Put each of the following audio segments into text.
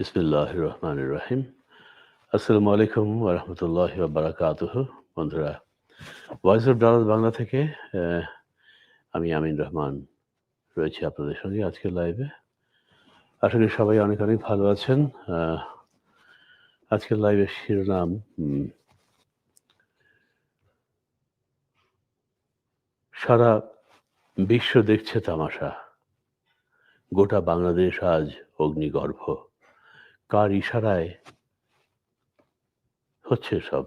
বিসমিল্লাহ রহমান রহিম আসসালামু আলাইকুম ওরহমতুল্লাহ বারাকাতুহ বন্ধুরা ভয়েস অফ ডালাস বাংলা থেকে আমি আমিন রহমান রয়েছি আপনাদের সঙ্গে আজকের লাইভে করি সবাই অনেক অনেক ভালো আছেন। আজকের লাইভের শিরোনাম সারা বিশ্ব দেখছে তামাশা। গোটা বাংলাদেশ আজ অগ্নিগর্ভ। কার ইশারায় হচ্ছে সব?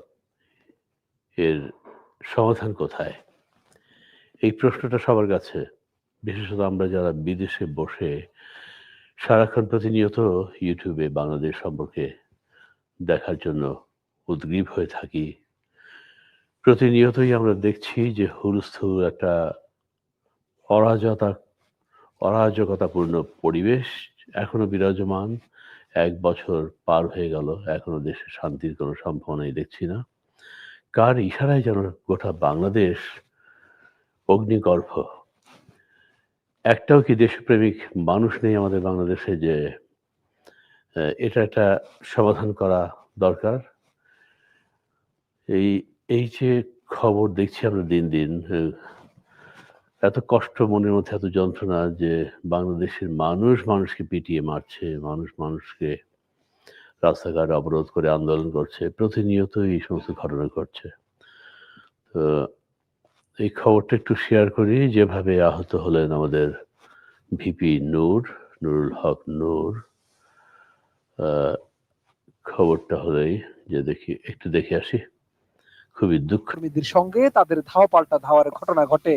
এর সমাধান কোথায়? এই প্রশ্নটা সবার কাছে। বিশেষত আমরা যারা বিদেশে বসে সারাক্ষণ প্রতিনিয়ত ইউটিউবে বাংলাদেশ সম্পর্কে দেখার জন্য উদ্গ্রীব হয়ে থাকি, প্রতিনিয়তই আমরা দেখছি যে হুলস্থুল একটা অরাজতা, অরাজকতাপূর্ণ পরিবেশ এখনও বিরাজমান। এক বছর পার হয়ে গেল, এখনও দেশে শান্তির কোনো সম্ভাবনাই দেখছি না। কার ইশারায় যেন গোটা বাংলাদেশ অগ্নিগর্ভ? একটাও কি দেশপ্রেমিক মানুষ নেই আমাদের বাংলাদেশে যে এটা একটা সমাধান করা দরকার? এই এই যে খবর দেখছি আমরা দিন দিন এত কষ্ট মনের মধ্যে, এত যন্ত্রণা যে বাংলাদেশের মানুষ মানুষকে পিটিয়ে মারছে, মানুষ মানুষকে রাস্তাঘাট অবরোধ করে আন্দোলন করছে, প্রতিনিয়ত এই সমস্ত ঘটনা ঘটছে। তো এই খবরটা একটু শেয়ার করি, যেভাবে আহত হলেন আমাদের ভিপি নূর নুরুল হক নূর খবরটা হলেই যে দেখি, একটু দেখে আসি। খুবই দুঃখ। সঙ্গে তাদের ধাওয়া পাল্টা ধাওয়ার ঘটনা ঘটে।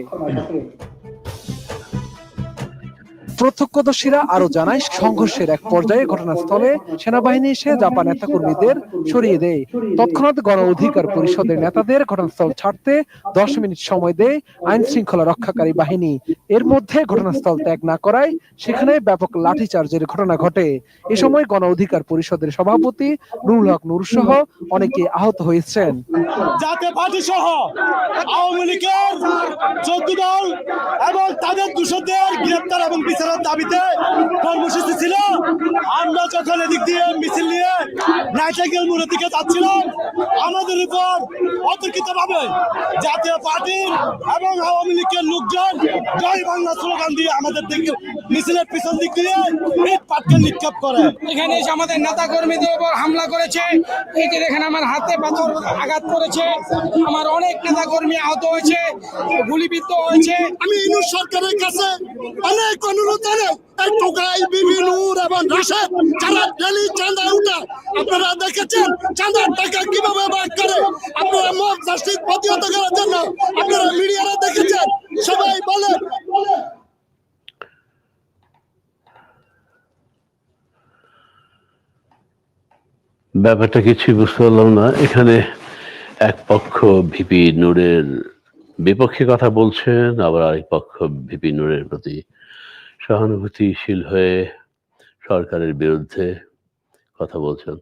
প্রত্যক্ষদর্শীরা আরও জানায়, সংঘর্ষের এক পর্যায়ে ঘটনাস্থলে সেনাবাহিনী এসে জাপান নেতা কর্মীদের সরিয়ে দেয়। তৎক্ষণাৎ গণ অধিকার পরিষদের নেতাদের ঘটনাস্থল ছাড়তে দশ মিনিট সময় দেয় আইন শৃঙ্খলা রক্ষাকারী বাহিনী। এর মধ্যে ঘটনাস্থল ত্যাগ না করায় সেখানে ব্যাপক লাঠিচার্জের ঘটনা ঘটে। এ সময় গণ অধিকার পরিষদের সভাপতি নুরুল হক নূর সহ অনেকে আহত হয়েছেন। জাতীয় পার্টি সহ আওয়ামী লীগের চোদ্দ দল এবং তাদের দূষকদের গ্রেপ্তার এবং বিচারের দাবিতে কর্মসূচি ছিল। আমরা যখন এদিক দিয়ে মিছিল নিয়ে নাইটাইকেল মোড়ের দিকে যাচ্ছিলাম আমাদের উপর অতর্কিত ভাবে জাতীয় পার্টির এবং আওয়ামী লীগের লোকজন জয় বাংলা স্লোগান দিয়ে আমাদের দিকে মিছিলের পিছন দিক দিয়ে ইট পাটকেল নিক্ষেপ করে। এখানে এসে আমাদের নেতা কর্মীদের উপর হামলা করেছে। এই যে দেখেন আমার হাতে পাথর আঘাত করেছে। আমার অনেক নেতা কর্মী আহত হয়েছে গুলিবিদ্ধ হয়েছে। আমি ইনুস সরকারের কাছে অনেক অনুরোধ এবং যারা ডেলি উঠে, আপনারা দেখেছেন টাকা কীভাবে করে? আপনারা প্রতিহত করার জন্য আপনারা মিডিয়ারা দেখেছেন? সবাই বলে। ব্যাপারটা কিছুই বুঝতে পারলাম না। এখানে এক পক্ষ ভিপি নূরের বিপক্ষে কথা বলছেন, আবার আরেক পক্ষ ভিপি নূরের প্রতি সহানুভূতিশীল হয়ে সরকারের বিরুদ্ধে কথা বলছেন।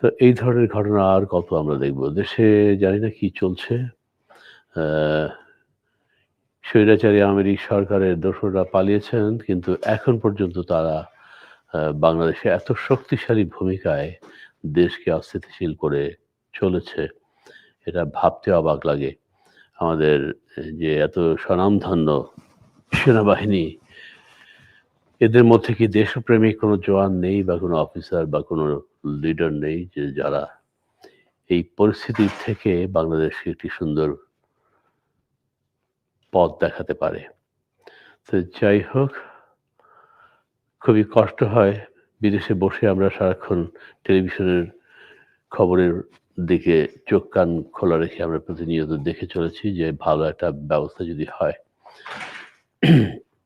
তো এই ধরনের ঘটনা আর কত আমরা দেখব? দেশে জানি না কি চলছে। স্বৈরাচারী আমেরিক সরকারের দোসররা পালিয়েছেন, কিন্তু এখন পর্যন্ত তারা বাংলাদেশে এত শক্তিশালী ভূমিকায় দেশকে অস্থিতিশীল করে চলেছে, এটা ভাবতে অবাক লাগে। আমাদের যে এত স্বনামধন্য সেনাবাহিনী এদের মধ্যে কি দেশপ্রেমিক কোনো জওয়ান নেই বা কোনো অফিসার বা কোনো লিডার নেই যে যারা এই পরিস্থিতির থেকে বাংলাদেশকে একটি সুন্দর পথ দেখাতে পারে? তো যাই হোক, খুবই কষ্ট হয় বিদেশে বসে আমরা সারাক্ষণ টেলিভিশনের খবরের দিকে চোখ কান খোলা রেখে আমরা প্রতিনিয়ত দেখে চলেছি যে ভালো একটা ব্যবস্থা যদি হয়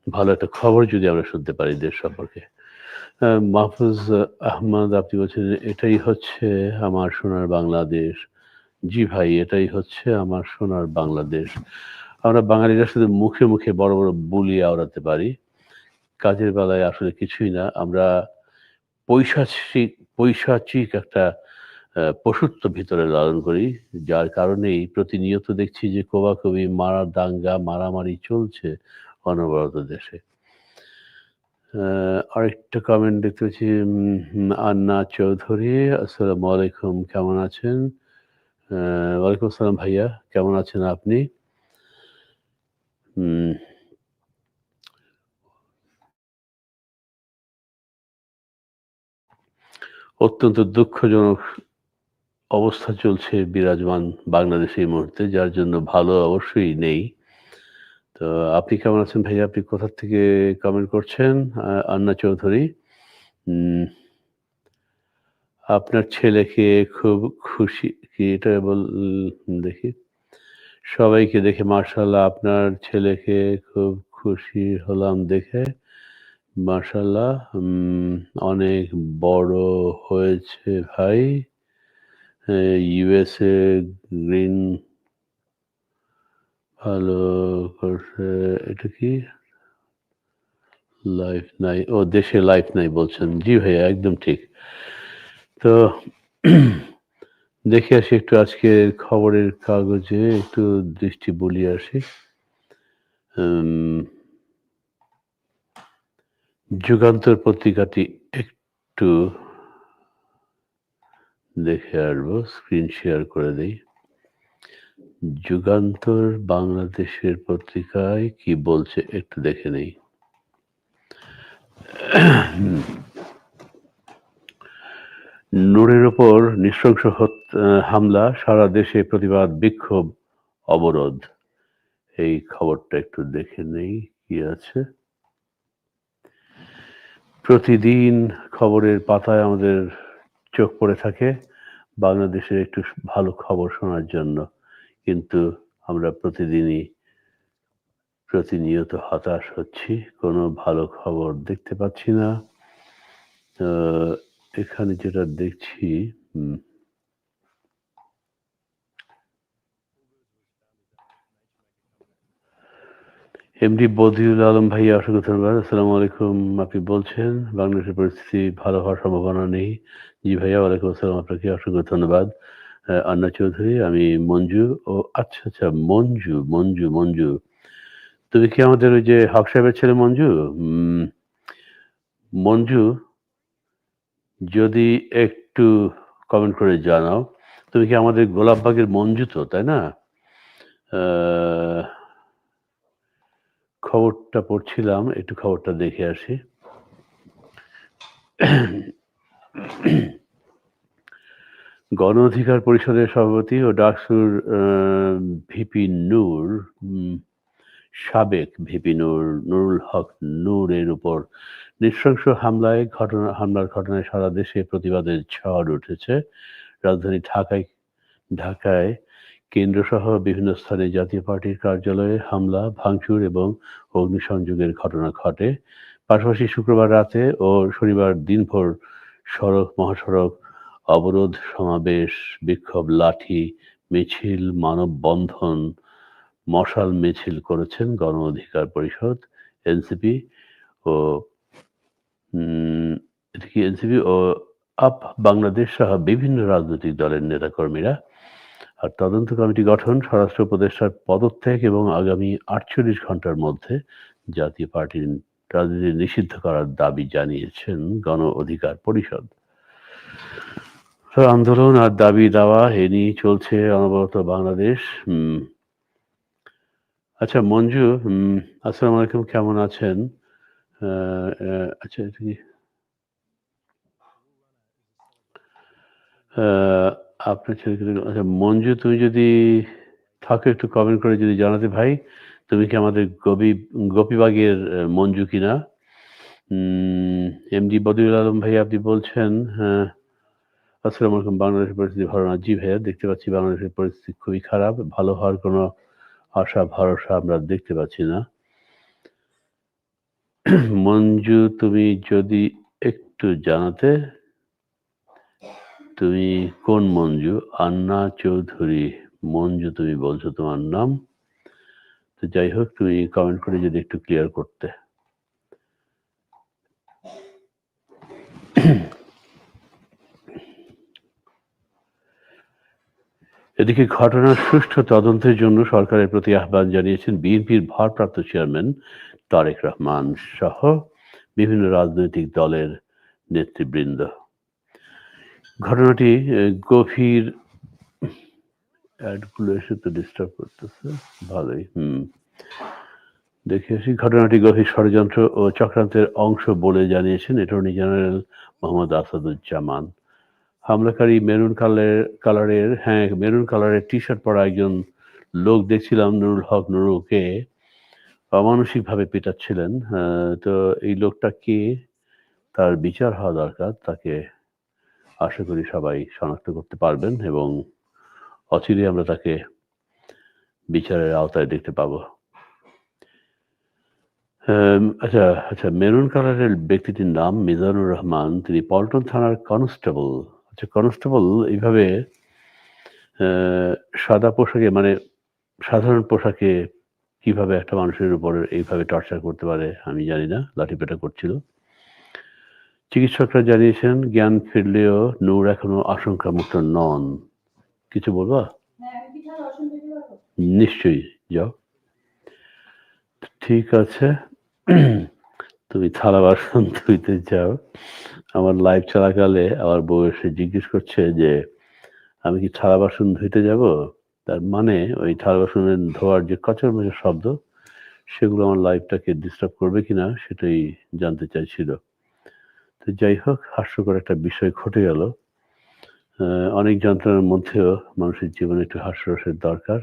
ভালো একটা খবর যদি আমরা শুনতে পারি দেশ সম্পর্কে। মাহফুজ আহমদ, আপনি বলছেন এটাই হচ্ছে আমার সোনার বাংলাদেশ। জি ভাই, এটাই হচ্ছে আমার সোনার বাংলাদেশ। আমরা বাঙালিরা শুধু মুখে মুখে বড় বড় বুলি আওড়াতে পারি। কাজের বেলায় আসলে কিছুই না। আমরা পৈশাচিক পৈশাচিক একটা পশুত্ব ভিতরে লালন করি, যার কারণেই প্রতিনিয়ত দেখছি যে কোবাকবি মারা দাঙ্গা, মারামারি চলছে। অনবরত দেশে। আরেকটা কমেন্ট দেখতে পাচ্ছি আন্না চৌধুরী, আসসালামু আলাইকুম, কেমন আছেন? ওয়ালাইকুম আসসালাম ভাইয়া, কেমন আছেন আপনি? অত্যন্ত দুঃখজনক অবস্থা চলছে বিরাজমান বাংলাদেশে এই মুহূর্তে, যার জন্য ভালো অবশ্যই নেই। তো আপনি কেমন আছেন ভাইয়া? আপনি কোথা থেকে কমেন্ট করছেন? আন্না চৌধুরী। আপনার ছেলেকে খুব খুশি, কি এটা বল দেখি। সবাইকে দেখে মার্শাল্লাহ আপনার ছেলেকে খুব খুশি হলাম দেখে। মার্শাল্লাহ অনেক বড় হয়েছে ভাই। ইউএসএ গ্রিন করছে এটা কি? লাইফ নাই, ও দেশে লাইফ নাই বলছেন। জি ভাইয়া, একদম ঠিক। তো দেখে আসি একটু আজকে খবরের কাগজে, একটু দৃষ্টি বলিয়ে আসি। যুগান্তর পত্রিকাটি একটু দেখে আসব স্ক্রিন শেয়ার করে দেই। যুগান্তর বাংলাদেশের পত্রিকায় কি বলছে একটু দেখে নেই। নূরের ওপর নৃশংস হামলা, সারা দেশে প্রতিবাদ, বিক্ষোভ, অবরোধ। এই খবরটা একটু দেখে নেই, কি আছে? প্রতিদিন খবরের পাতায় আমাদের চোখ পড়ে থাকে, বাংলাদেশের একটু ভালো খবর শোনার জন্য। কিন্তু আমরা প্রতিদিনই প্রতিনিয়ত হতাশ হচ্ছি, কোনো ভালো খবর দেখতে পাচ্ছি না। এখানে যেটা দেখছি এমডি বদিউল আলম ভাইয়া, অসংখ্য ধন্যবাদ। আসসালামু আলাইকুম, আপনি বলছেন, বাংলাদেশের পরিস্থিতি ভালো হওয়ার সম্ভাবনা নেই। জি ভাইয়া, ওয়ালাইকুম আসসালাম, আপনাকে অসংখ্য ধন্যবাদ। আন্না চৌধুরী, আমি মঞ্জু ও আচ্ছা আচ্ছা মঞ্জু মঞ্জু মঞ্জু। তুমি কি আমাদের ওই যে হক সাহেবের ছেলে মঞ্জু? মঞ্জু, যদি একটু কমেন্ট করে জানাও। তুমি কি আমাদের গোলাপবাগের মঞ্জু তো, তাই না? খবরটা পড়ছিলাম, একটু খবরটা দেখে আসি। গণ অধিকার পরিষদের সভাপতি ও ডাকসুর ভিপি নূর সাবেক ভিপি নূর, নুরুল হক নূরের উপর নৃশংস হামলায় ঘটনা, হামলার ঘটনায় সারা দেশে প্রতিবাদের ঝড় উঠেছে। রাজধানী ঢাকায় ঢাকায় কেন্দ্রসহ বিভিন্ন স্থানে জাতীয় পার্টির কার্যালয়ে হামলা, ভাঙচুর এবং অগ্নিসংযোগের ঘটনা ঘটে। পাশাপাশি শুক্রবার রাতে ও শনিবার দিনভর সড়ক, মহাসড়ক অবরোধ, সমাবেশ, বিক্ষোভ, লাঠি, মিছিল, মানববন্ধন, মশাল মিছিল করেছেন গণ অধিকার পরিষদ, এনসিপি ও এনসিপি ও আপ বাংলাদেশ সহ বিভিন্ন রাজনৈতিক দলের নেতাকর্মীরা। আর তদন্ত কমিটি গঠন, স্বরাষ্ট্র উপদেষ্টার পদত্যাগ এবং আগামী আটচল্লিশ ঘণ্টার মধ্যে জাতীয় পার্টির রাজনীতি নিষিদ্ধ করার দাবি জানিয়েছেন গণ অধিকার পরিষদ। আন্দোলন আর দাবি দাওয়া এ নিয়ে চলছে অনবরত বাংলাদেশ। আচ্ছা মঞ্জু আসসালামু আলাইকুম, কেমন আছেন? আচ্ছা আপনার ছেলেকে আচ্ছা মঞ্জু, তুমি যদি থাকো, একটু কমেন্ট করে যদি জানাতে ভাই, তুমি কি আমাদের গোপী, গোপীবাগের মঞ্জু কিনা? এমডি বদিউল আলম ভাই, আপনি বলছেন হ্যাঁ। আসসালামু আলাইকুম, বাংলাদেশের পরিস্থিতি ভালো না? জি ভাইয়া, দেখতে পাচ্ছি বাংলাদেশের পরিস্থিতি খুবই খারাপ। ভালো হওয়ার কোনো আশা, ভরসা আমরা দেখতে পাচ্ছি না। মঞ্জু, তুমি যদি একটু জানাতে, তুমি কোন মঞ্জু? আন্না চৌধুরী। মঞ্জু, তুমি বলছো তোমার নাম। তো যাই হোক, তুমি কমেন্ট করে যদি একটু ক্লিয়ার করতে। এদিকে ঘটনার সুষ্ঠু তদন্তের জন্য সরকারের প্রতি আহ্বান জানিয়েছেন বিএনপির ভারপ্রাপ্ত চেয়ারম্যান তারেক রহমান সহ বিভিন্ন রাজনৈতিক দলের নেতৃবৃন্দ। ঘটনাটি গভীর অ্যাডগুলো এসে তো ডিস্টার্ব করতেছে। ভালোই, হুম। দেখে আসি, ঘটনাটি গভীর ষড়যন্ত্র ও চক্রান্তের অংশ বলে জানিয়েছেন অ্যাটর্নি জেনারেল মোহাম্মদ আসাদুজ্জামান। হামলাকারী মেরুন কালারের কালারের হ্যাঁ মেরুন কালারের টি শার্ট পরা একজন লোক দেখছিলাম, নুরুল হক নুরুকে অমানসিকভাবে পেটাচ্ছিলেন। তো এই লোকটা কে? তার বিচার হওয়া দরকার। তাকে আশা করি সবাই শনাক্ত করতে পারবেন এবং অচিরে আমরা তাকে বিচারের আওতায় দেখতে পাবো। আচ্ছা আচ্ছা মেরুন কালারের ব্যক্তিটির নাম মিজানুর রহমান। তিনি পল্টন থানার কনস্টেবল। আচ্ছা কনস্টেবল এইভাবে সাদা পোশাকে মানে সাধারণ পোশাকে কীভাবে একটা মানুষের উপর এইভাবে টর্চার করতে পারে, আমি জানি না লাঠিপেটা করছিল। চিকিৎসকরা জানিয়েছেন, জ্ঞান ফিরলেও নূর এখনও আশঙ্কা মুক্ত নন। কিছু বলবা? নিশ্চয়ই, যাও। ঠিক আছে, তুমি থালা বাসন ধুইতে যাও। আমার লাইভ চলাকালে আমার বউ এসে জিজ্ঞেস করছে যে, আমি কি থালা বাসন ধুইতে যাব? তার মানে ওই থালা বাসনের ধোয়ার যে কচর মচর শব্দ, সেগুলো আমার লাইফটাকে ডিস্টার্ব করবে কিনা সেটাই জানতে চাইছিল। তো যাই হোক, হাস্যকর একটা বিষয় ঘটে গেল। অনেক যন্ত্রণার মধ্যেও মানুষের জীবনে একটু হাস্যরসের দরকার।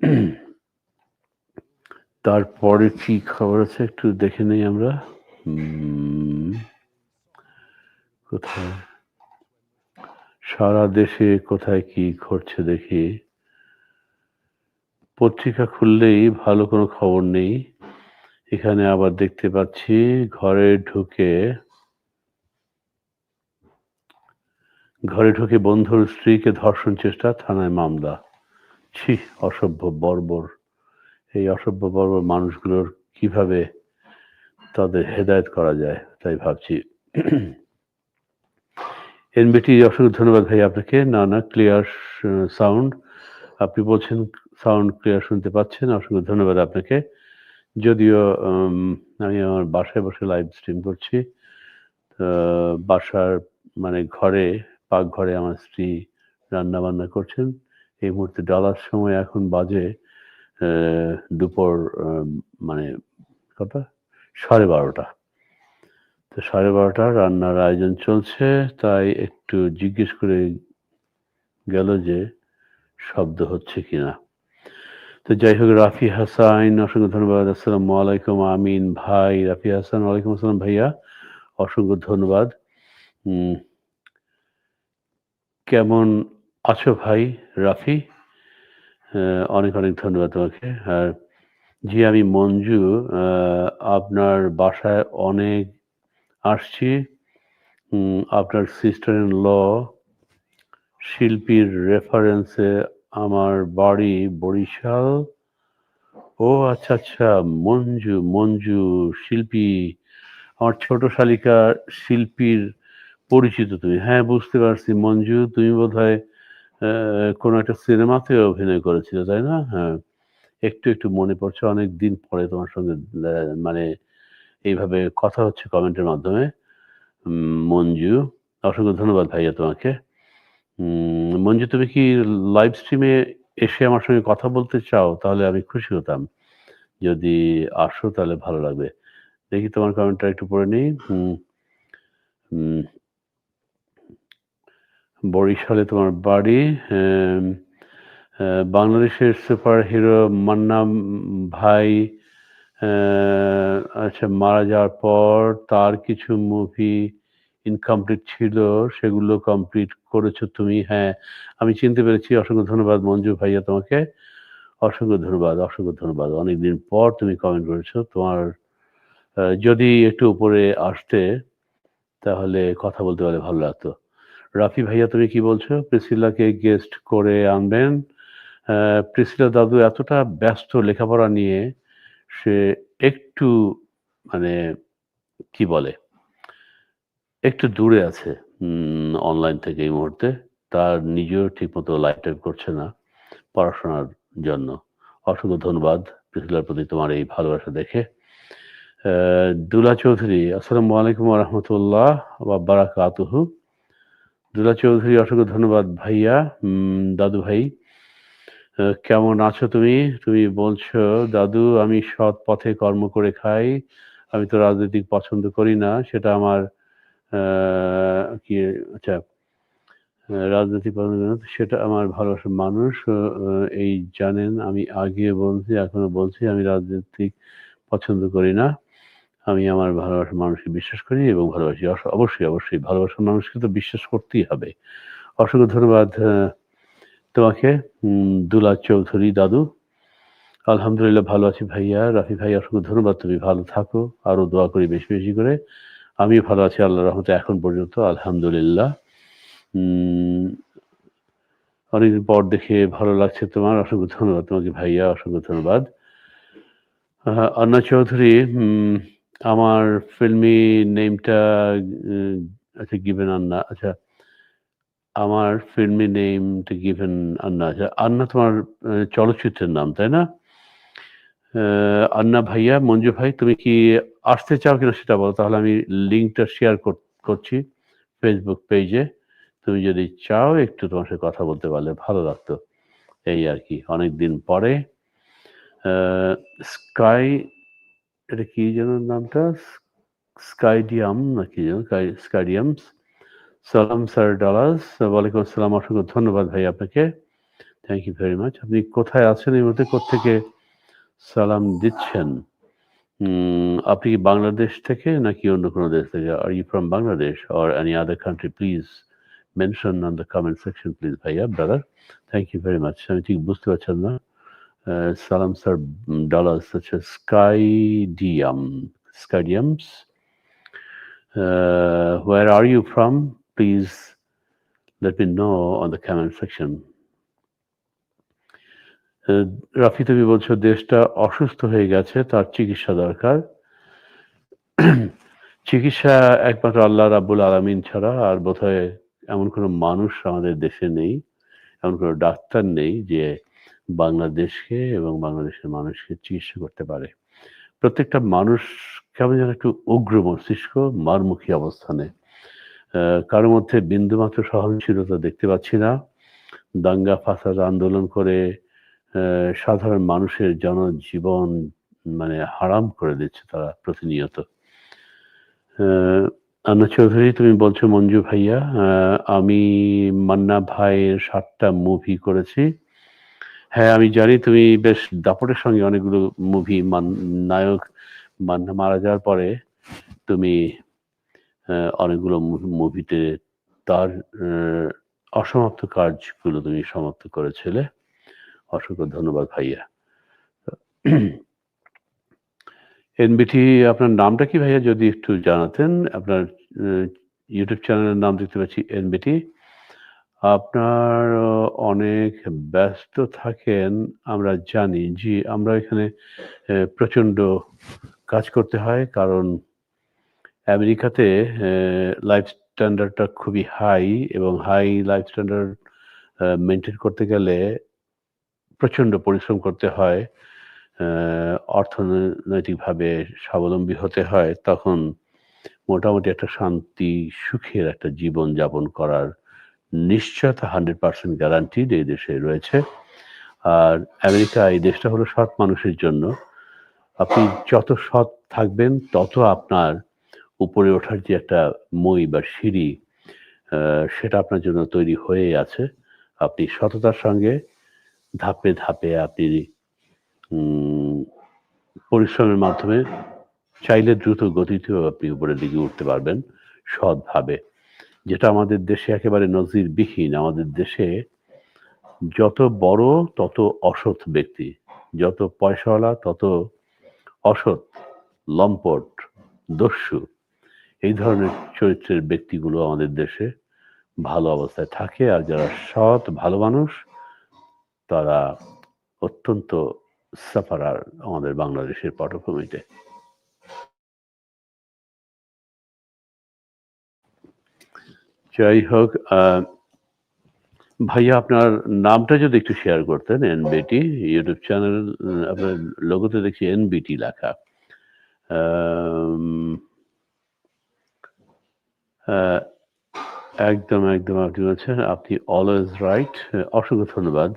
তারপরে কি খবর আছে একটু দেখে নেই আমরা। কোথায়? সারা দেশে কোথায় কি ঘটছে দেখি। পত্রিকা খুললেই ভালো কোনো খবর নেই। এখানে আবার দেখতে পাচ্ছি, ঘরে ঢুকে ঘরে ঢুকে বন্ধুর স্ত্রীকে ধর্ষণ চেষ্টা, থানায় মামলা। ছি, অসভ্য বর্বর। এই অসভ্য বর্বর মানুষগুলোর কীভাবে তাদের হেদায়েত করা যায়, তাই ভাবছি। এনবিটি, অসংখ্য ধন্যবাদ ভাই আপনাকে। না না ক্লিয়ার সাউন্ড আপনি বলছেন সাউন্ড ক্লিয়ার শুনতে পাচ্ছেন, অসংখ্য ধন্যবাদ আপনাকে। যদিও আমি আমার বাসায় বসে লাইভ স্ট্রিম করছি বাসার মানে ঘরে, পাকঘরে আমার স্ত্রী রান্না বান্না করছেন। এই মুহূর্তে ডালার সময় এখন বাজে দুপুর মানে কটা? সাড়ে বারোটা। তো সাড়ে বারোটা রান্নার আয়োজন চলছে তাই একটু জিজ্ঞেস করে গেল যে শব্দ হচ্ছে কিনা। তো যাই হোক রাফি হাসান অসংখ্য ধন্যবাদ। আসসালামু আলাইকুম আমিন ভাই রাফি হাসান ওয়ালাইকুম আসসালাম ভাইয়া অসংখ্য ধন্যবাদ। কেমন আছো ভাই রাফি? আহ, অনেক অনেক ধন্যবাদ তোমাকে। আর জি আমি মঞ্জু আপনার বাসায় অনেক আসছি। আপনার সিস্টার ইন ল শিল্পীর রেফারেন্সে আমার বাড়ি বরিশাল। ও আচ্ছা আচ্ছা মঞ্জু মঞ্জু শিল্পী আমার ছোট শালিকা শিল্পীর পরিচিত তুমি। হ্যাঁ বুঝতে পারছি। মঞ্জু তুমি বোধহয় আহ, কোনো একটা সিনেমাতে অভিনয় করেছিলে তাই না? হ্যাঁ। একটু একটু মনে পড়ছে। অনেক দিন পরে তোমার সঙ্গে মানে এইভাবে কথা হচ্ছে কমেন্টের মাধ্যমে। মঞ্জু, অসংখ্য ধন্যবাদ ভাইয়া তোমাকে। মঞ্জু, তুমি কি লাইভ স্ট্রিমে এসে আমার সঙ্গে কথা বলতে চাও? তাহলে আমি খুশি হতাম। যদি আসো তাহলে ভালো লাগবে। দেখি তোমার কমেন্টটা একটু পড়ে নিই। বরিশালে তোমার বাড়ি বাংলাদেশের সুপার হিরো মান্না ভাই আচ্ছা মারা যাওয়ার পর তার কিছু মুভি ইনকমপ্লিট ছিল, সেগুলো কমপ্লিট করেছ তুমি? হ্যাঁ আমি চিনতে পেরেছি। অসংখ্য ধন্যবাদ মঞ্জু ভাইয়া তোমাকে। অসংখ্য ধন্যবাদ অসংখ্য ধন্যবাদ। অনেকদিন পর তুমি কমেন্ট করেছ। তোমার যদি একটু উপরে আসতে, তাহলে কথা বলতে পারলে ভালো লাগতো। রাফি ভাইয়া, তুমি কি বলছো? প্রিসিলাকে গেস্ট করে আনবেন। প্রিসিলা দাদু এতটা ব্যস্ত লেখাপড়া নিয়ে সে একটু মানে কি বলে, একটু দূরে আছে অনলাইন থেকে এই মুহূর্তে। তার নিজেও ঠিকমতো লাইফ টাইপ করছে না পড়াশোনার জন্য। অসংখ্য ধন্যবাদ প্রিসিলার প্রতি তোমার এই ভালোবাসা দেখে। দুলা চৌধুরী, আসসালামু আলাইকুম রহমতুল্লাহ বারাকাতুহু। দুলা চৌধুরী, অসংখ্য ধন্যবাদ ভাইয়া। দাদু ভাই কেমন আছো তুমি? তুমি বলছো, দাদু, আমি সৎ পথে কর্ম করে খাই। আমি তো রাজনৈতিক পছন্দ করি না। সেটা আমার কি আচ্ছা রাজনৈতিক সেটা আমার ভালোবাসার মানুষ এই জানেন, আমি আগে বলছি, এখনও বলছি, আমি রাজনৈতিক পছন্দ করি না। আমি আমার ভালোবাসার মানুষকে বিশ্বাস করি এবং ভালোবাসি। অবশ্যই অবশ্যই, ভালোবাসার মানুষকে তো বিশ্বাস করতেই হবে। অসংখ্য ধন্যবাদ তোমাকে দুলা চৌধুরী দাদু। আলহামদুলিল্লাহ ভালো আছি ভাইয়া। রাফি ভাই অসংখ্য ধন্যবাদ। তুমি ভালো থাকো, আরও দোয়া করি বেশি বেশি করে। আমিও ভালো আছি আল্লাহ রহমতে এখন পর্যন্ত, আলহামদুলিল্লাহ। অনেকদিন পর দেখে ভালো লাগছে তোমার, অসংখ্য ধন্যবাদ তোমাকে ভাইয়া, অসংখ্য ধন্যবাদ। অন্না চৌধুরী আমার ফিল্মি নেমটা আচ্ছা গিভেন আন্না আচ্ছা আমার ফিল্মি নেমটা গিভেন আন্না আন্না তোমার চলচ্চিত্রের নাম, তাই না? আন্না ভাইয়া, মঞ্জু ভাই, তুমি কি আসতে চাও কিনা সেটা বলো। তাহলে আমি লিঙ্কটা শেয়ার করছি ফেসবুক পেজে তুমি যদি চাও একটু তোমার সাথে কথা বলতে পারলে ভালো লাগতো। এই আর কি, অনেকদিন পরে। স্কাই এটা কি যেন নামটা? স্কাইডিয়াম না কি যেন? স্কাইডিয়ামস সালাম স্যার ডালাস। ওয়ালাইকুম আসসালাম অসংখ্য ধন্যবাদ ভাই আপনাকে। থ্যাংক ইউ ভেরি মাচ আপনি কোথায় আছেন এই মুহূর্তে? কোথেকে সালাম দিচ্ছেন? আপনি কি বাংলাদেশ থেকে নাকি অন্য কোনো দেশ থেকে? Are you from Bangladesh or any other country please mention on the comment section please ভাইয়া brother thank you very much আমি ঠিক বুঝতে পারছেন না। সালাম sir Dallas skydium skydiums uh, where are you from? Please let me know on the comment section. Uh, Rafi তুমি বলছো দেশটা অসুস্থ হয়ে গেছে তার চিকিৎসা দরকার। চিকিৎসা একমাত্র আল্লাহ রাব্বুল আলমিন ছাড়া আর বোধহয় এমন কোনো মানুষ আমাদের দেশে নেই এমন কোনো ডাক্তার নেই যে বাংলাদেশকে এবং বাংলাদেশের মানুষকে চিকিৎসা করতে পারে। প্রত্যেকটা মানুষ কেমন যেন একটু উগ্র মস্তিষ্ক মারমুখী অবস্থানে। কারোর মধ্যে বিন্দুমাত্র সহনশীলতা দেখতে পাচ্ছি না। দাঙ্গা, ফাসাদ আন্দোলন করে সাধারণ মানুষের জনজীবন মানে হারাম করে দিচ্ছে তারা প্রতিনিয়ত। আন্না চৌধুরী, তুমি বলছো মঞ্জু ভাইয়া আমি মান্না ভাইয়ের সাতটা মুভি করেছি। হ্যাঁ আমি জানি তুমি বেশ দাপটের সঙ্গে অনেকগুলো মুভি নায়ক মান্না মারা যাওয়ার পরে তুমি অনেকগুলো মুভিতে তার অসমাপ্ত কাজগুলো তুমি সমাপ্ত করেছিলে অসংখ্য ধন্যবাদ ভাইয়া। এনবিটি, আপনার নামটা কি ভাইয়া? যদি একটু জানাতেন, আপনার ইউটিউব চ্যানেলের নাম দেখতে পাচ্ছি, এনবিটি। আপনার অনেক ব্যস্ত থাকেন, আমরা জানি জি আমরা এখানে প্রচণ্ড কাজ করতে হয়, কারণ আমেরিকাতে লাইফ স্ট্যান্ডার্ডটা খুবই হাই এবং হাই লাইফ স্ট্যান্ডার্ড মেনটেন করতে গেলে প্রচণ্ড পরিশ্রম করতে হয়। অর্থনৈতিকভাবে স্বাবলম্বী হতে হয়। তখন মোটামুটি একটা শান্তি, সুখের একটা জীবন যাপন করার নিশ্চয়তা হান্ড্রেড পার্সেন্ট গ্যারান্টিড এই দেশে রয়েছে। আর আমেরিকা এই দেশটা হলো সৎ মানুষের জন্য। আপনি যত সৎ থাকবেন, তত আপনার উপরে ওঠার যে একটা মই বা সিঁড়ি সেটা আপনার জন্য তৈরি হয়ে আছে। আপনি সততার সঙ্গে ধাপে ধাপে আপনি পরিশ্রমের মাধ্যমে চাইলে দ্রুত গতিতেও আপনি উপরের দিকে উঠতে পারবেন সৎভাবে। যেটা আমাদের দেশে একেবারে নজিরবিহীন, আমাদের দেশে যত বড় তত অসৎ ব্যক্তি, যত পয়সাওয়ালা তত অসৎ, লম্পট, দস্যু এই ধরনের চরিত্রের ব্যক্তিগুলো আমাদের দেশে ভালো অবস্থায় থাকে আর যারা সৎ, ভালো মানুষ, তারা অত্যন্ত সাফারার আমাদের বাংলাদেশের পটভূমিতে। যাই হোক ভাইয়া, আপনার নামটা যদি একটু শেয়ার করতেন এনবিটি ইউটিউব চ্যানেল আপনার লোগোতে দেখছি এনবিটি লেখা। একদম একদম আপনি বলছেন, আপনি অলওয়েজ রাইট অসংখ্য ধন্যবাদ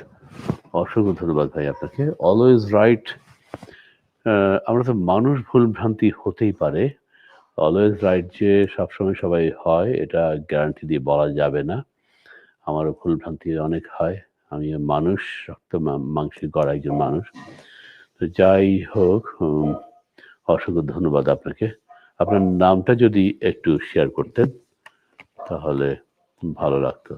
অসংখ্য ধন্যবাদ ভাই আপনাকে। অলওয়েজ রাইট আমরা তো মানুষ ভুল ভ্রান্তি হতেই পারে। অলওয়েজ রাইট যে সবসময় সবাই হয়, এটা গ্যারান্টি দিয়ে বলা যাবে না। আমারও ভুল ভ্রান্তি অনেক হয়। আমি মানুষ, রক্ত মা- মাংসের গড় একজন মানুষ। তো যাই হোক অসংখ্য ধন্যবাদ আপনাকে। আপনার নামটা যদি একটু শেয়ার করতেন তাহলে ভালো লাগতো।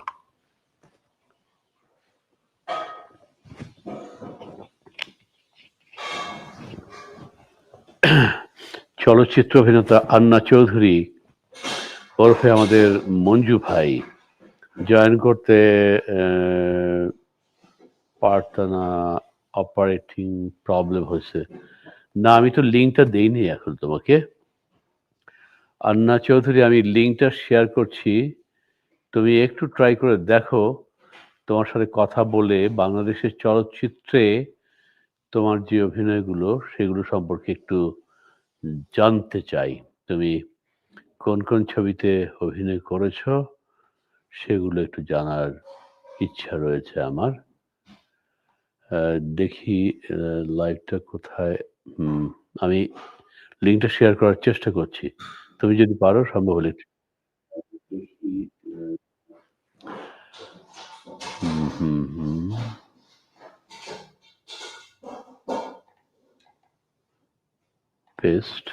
চলচ্চিত্র অভিনেতা আন্না চৌধুরী ওরফে আমাদের মঞ্জু ভাই জয়েন করতে আহ, পারত না অপারেটিং প্রবলেম হয়েছে। না আমি তো লিঙ্কটা দেইনি এখন তোমাকে। আন্না চৌধুরী, আমি লিঙ্কটা শেয়ার করছি। তুমি একটু ট্রাই করে দেখো। তোমার সাথে কথা বলে বাংলাদেশের চলচ্চিত্রে তোমার যে অভিনয়গুলো, সেগুলো সম্পর্কে একটু জানতে চাই। তুমি কোন কোন ছবিতে অভিনয় করেছ, সেগুলো একটু জানার ইচ্ছা রয়েছে আমার। দেখি লাইভটা কোথায়? আমি লিঙ্কটা শেয়ার করার চেষ্টা করছি। তুমি যদি পারো সম্ভব হলে। পেস্ট।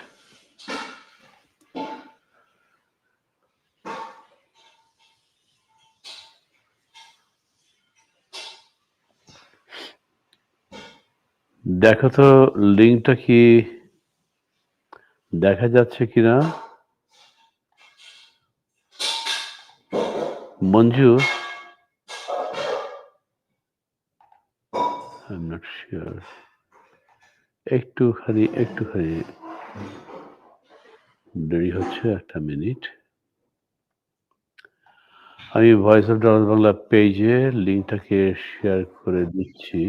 দেখো তো লিঙ্কটা কি দেখা যাচ্ছে কিনা? Manju I am not sure একটুখানি একটুখানি। দেরি হচ্ছে একটা মিনিট। আমি ভয়েস অফ ডলার বাংলা পেজে লিঙ্কটাকে শেয়ার করে দিচ্ছি।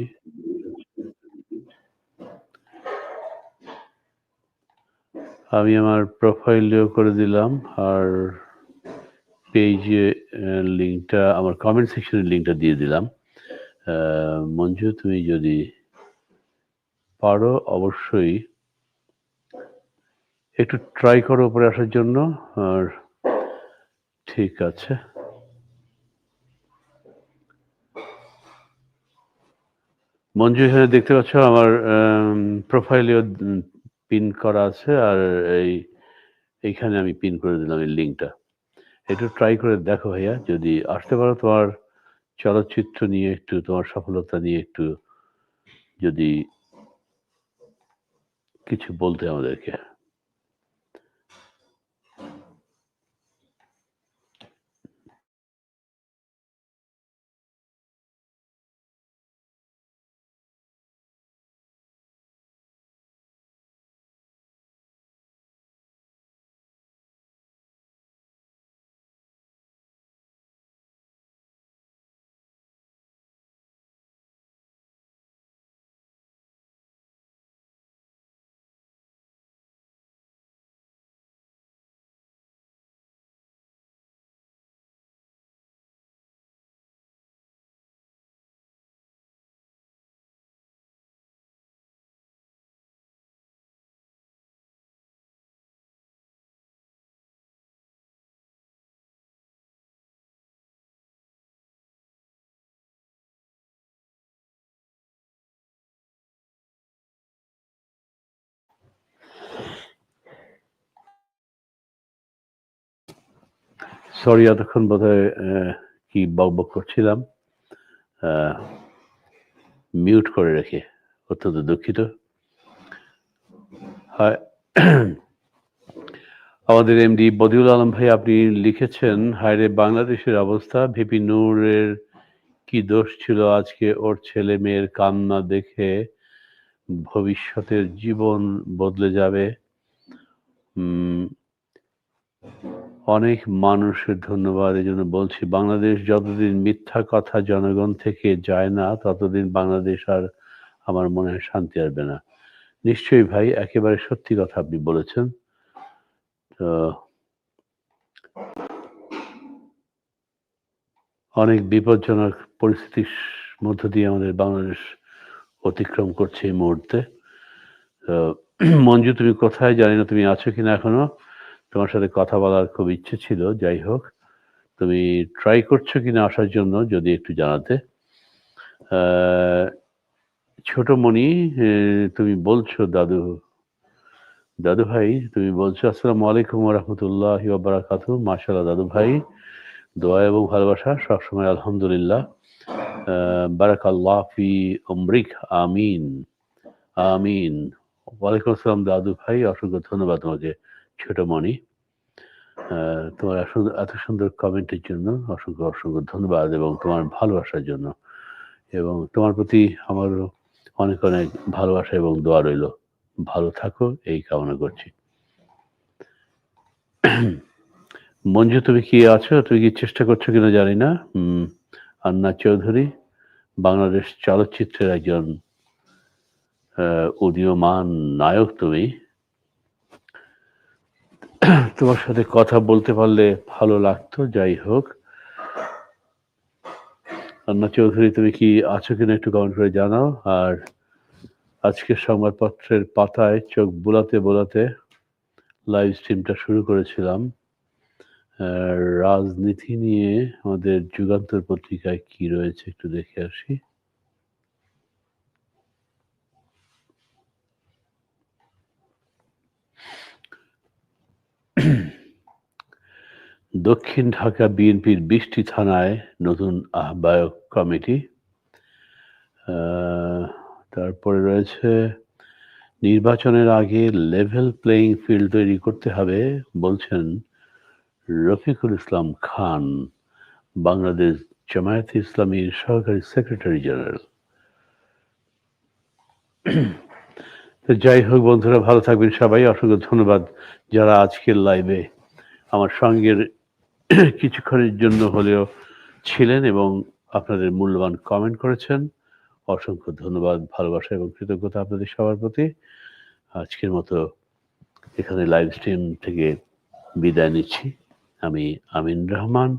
আমি আমার প্রোফাইলেও করে দিলাম আর পেজে লিঙ্কটা আমার কমেন্ট সেকশনে লিঙ্কটা দিয়ে দিলাম। মঞ্জু, তুমি যদি পারো, অবশ্যই একটু ট্রাই করো উপরে আসার জন্য। আর ঠিক আছে। মঞ্জু, এখানে দেখতে পাচ্ছ আমার প্রোফাইলেও পিন করা আছে। আর এই, এইখানে আমি পিন করে দিলাম এই লিঙ্কটা একটু ট্রাই করে দেখো ভাইয়া। যদি আসতে পারো তোমার চলচ্চিত্র নিয়ে একটু, তোমার সফলতা নিয়ে একটু যদি কিছু বলতে আমাদেরকে। সরি এতক্ষণ আহ, কি বক বক করছিলাম। মিউট করে রেখে অত্যন্ত দুঃখিত। হয় আমাদের এমডি বদিউল আলম ভাই আপনি লিখেছেন হায়রে বাংলাদেশের অবস্থা ভিপি নূরের কি দোষ ছিল? আজকে ওর ছেলে মেয়ের কান্না দেখে ভবিষ্যতের জীবন বদলে যাবে। অনেক মানুষের ধন্যবাদ। এই জন্য বলছি, বাংলাদেশ যতদিন মিথ্যা কথা জনগণ থেকে যায় না, ততদিন বাংলাদেশ আর আমার মনে হয় শান্তি আসবে না। নিশ্চয়ই ভাই, একেবারে সত্যি কথা আপনি বলেছেন। তো অনেক বিপজ্জনক পরিস্থিতির মধ্য দিয়ে আমাদের বাংলাদেশ অতিক্রম করছে এই মুহূর্তে। মঞ্জু, তুমি কোথায়? জানি না তুমি আছো কিনা এখনও। তোমার সাথে কথা বলার খুব ইচ্ছে ছিল, যাই হোক। তুমি ট্রাই করছ কিনা আসার জন্য যদি একটু জানাতে। ছোট মণি তুমি বলছো, দাদু দাদু ভাই, তুমি বলছো, আসসালামু আলাইকুম রহমতুল্লাহ বারাকাতু মাশাল্লাহ দাদু ভাই, দোয়া এবং ভালোবাসা, সবসময় আলহামদুলিল্লাহ। বারাকাল্লাহ অমরিক আমিন আমিন। ওয়ালাইকুম আসসালাম, দাদু ভাই, অসংখ্য ধন্যবাদ তোমাকে। ছোট মণি। আহ, তোমার এত সুন্দর- কমেন্টের জন্য অসংখ্য অসংখ্য ধন্যবাদ এবং তোমার ভালোবাসার জন্য। এবং তোমার প্রতি আমার অনেক অনেক ভালোবাসা এবং দোয়া রইল। ভালো থাকো এই কামনা করছি। মঞ্জু তুমি কি আছো? তুমি কি চেষ্টা করছ কিনা জানি না। আন্না চৌধুরী বাংলাদেশ চলচ্চিত্রের একজন উদীয়মান নায়ক তুমি। তোমার সাথে কথা বলতে পারলে ভালো লাগতো, যাই হোক। আন্না চৌধুরী, তুমি কি আছো কিনা একটু কমেন্ট করে জানাও। আর আজকের সংবাদপত্রের পাতায় চোখ বোলাতে বোলাতে লাইভ স্ট্রিমটা শুরু করেছিলাম। রাজনীতি নিয়ে আমাদের যুগান্তর পত্রিকায় কি রয়েছে একটু দেখে আসি। দক্ষিণ ঢাকা বিএনপির বিশটি থানায় নতুন আহ্বায়ক কমিটি। তারপরে রয়েছে, নির্বাচনের আগে লেভেল প্লেইং ফিল্ড তৈরি করতে হবে বলছেন রফিকুল ইসলাম খান, বাংলাদেশ জামায়াত ইসলামীর সহকারী সেক্রেটারি জেনারেল তো যাই হোক বন্ধুরা, ভালো থাকবেন সবাই। অসংখ্য ধন্যবাদ যারা আজকের লাইভে আমার সঙ্গের কিছুক্ষণের জন্য হলেও ছিলেন এবং আপনাদের মূল্যবান কমেন্ট করেছেন। অসংখ্য ধন্যবাদ, ভালোবাসা এবং কৃতজ্ঞতা আপনাদের সবার প্রতি। আজকের মতো এখানে লাইভ স্ট্রিম থেকে বিদায় নিচ্ছি। আমি আমিন রহমান।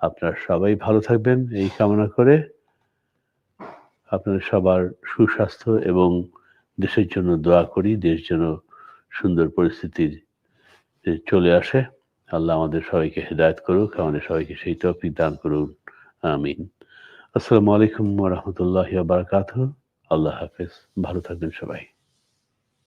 আপনারা সবাই ভালো থাকবেন এই কামনা করে। আপনাদের সবার সুস্বাস্থ্য এবং দেশের জন্য দোয়া করি, দেশ যেন সুন্দর পরিস্থিতির চলে আসে। আল্লাহ আমাদের সবাইকে হেদায়ত করুক, আমাদের সবাইকে সেই তৌফিক দান করুন। আমিন। আসসালামু আলাইকুম রহমতুল্লাহ বারকাত আল্লাহ হাফিজ। ভালো থাকবেন সবাই।